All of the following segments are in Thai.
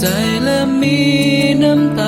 ใจและมีน้ำตา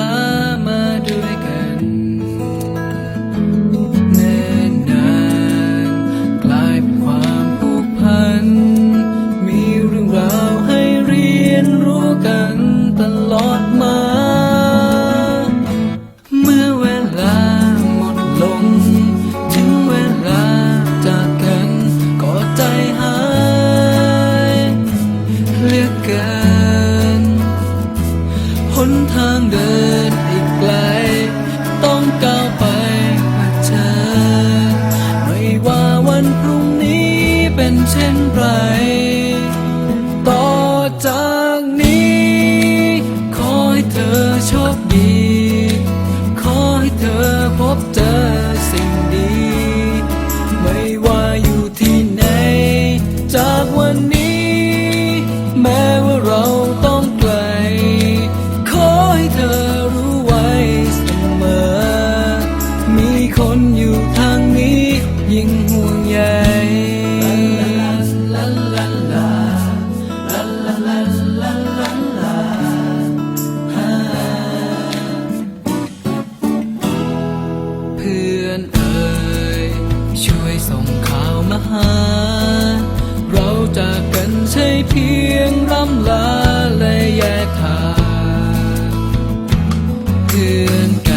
มา เดินอีกไกล ต้องการ ส่งข่าวมาหา เราจากกันใช่เพียงร่ำลาและแยกทางเพื่อน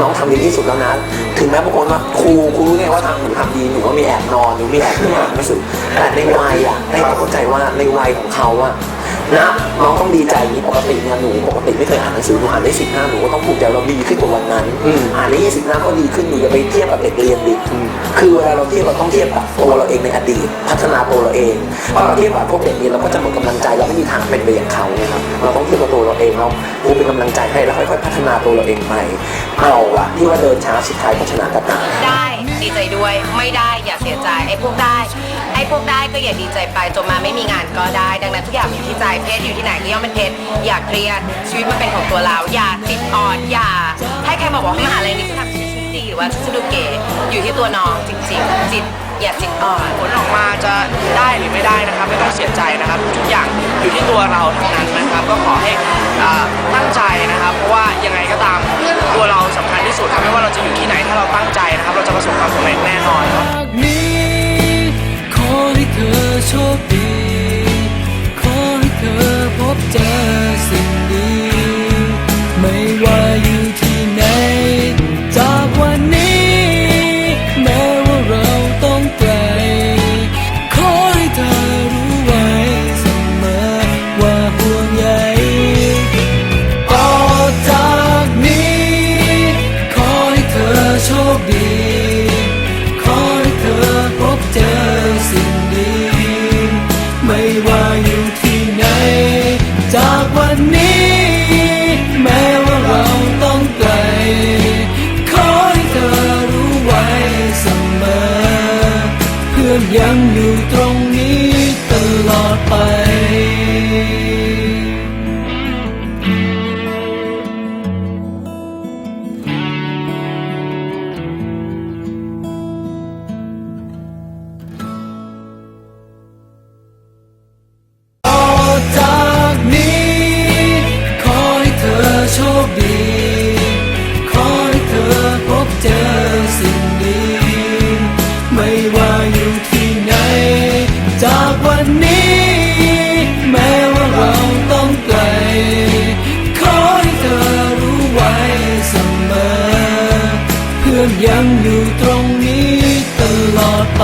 น้องทำดีที่สุดแล้วนะ ถึงแม้บางคนว่าครูครูรู้ไงว่าทำหนูทำดีหนูก็มีแอบนอนหนูมีแอบไม่อ่านหนังสือแต่ในวัยอะให้เขาเข้าใจว่าในวัยของเขาอะ นะน้องต้องดีใจอย่างนี้ปกติเนี่ยหนูปกติไม่เคยอ่านหนังสือหนูอ่านได้สิบหน้าหนูก็ต้องภูมิใจเราดีขึ้นกว่าวันนั้นอ่านได้ยี่สิบหน้าก็ดีขึ้นหนูอย่าไปเทียบกับเด็กเรียนดิคือเวลาเราเทียบเราต้องเทียบกับตัวเราเองในอดีตพัฒนาตัวเราเองพอเราเทียบกับพวกเด็กเรียนเราก็จะหมดกำลังใจเราไม่มีทางเป็นไปอย่างเขานะครับเราต้องเทียบกับตัวเราเองเราครูเป็นกำลังใจให้แล้วค่อยๆพัฒนาตัวเราเองไปเอาอะที่ว่าเดินช้าสุดท้ายก็ชนะกันนะได้ ดีใจด้วย ไม่ได้อย่าเสียใจไอ้พวกได้ ไอ้พวกได้ก็อย่าดีใจไปจนมาไม่มีงานก็ได้ ดังนั้นทุกอย่างอยู่ที่ใจเพศอยู่ที่ไหนก็ย่อมเป็นเพศอย่าเครียดชีวิตมันเป็นของตัวเรา อย่าจิตอ่อนอย่า ให้ใครมาบอกให้มหาลัยนี้จะทำชีวิตฉันดีหรือว่าฉันจะดูเก๋อยู่ที่ตัวน้องจริงๆจิตอย่าจิตอ่อนผลออกมาจะได้หรือไม่ได้นะครับ ไม่ต้องเสียใจนะครับ ทุกอย่างอยู่ที่ตัวเราทั้งนั้นนะครับ ก็ขอให้ตั้งใจนะครับ เพราะว่ายังไงก็ตามตัวเราสำคัญที่สุดครับไม่ว่าเราจะอยู่ที่ไหนถ้าเราตั้งใจนะากวันนี้ แม้ว่าเราต้องไกล ขอให้เธอรู้ไว้เสมอ เพื่อนยังอยู่ตรงนี้ตลอดไป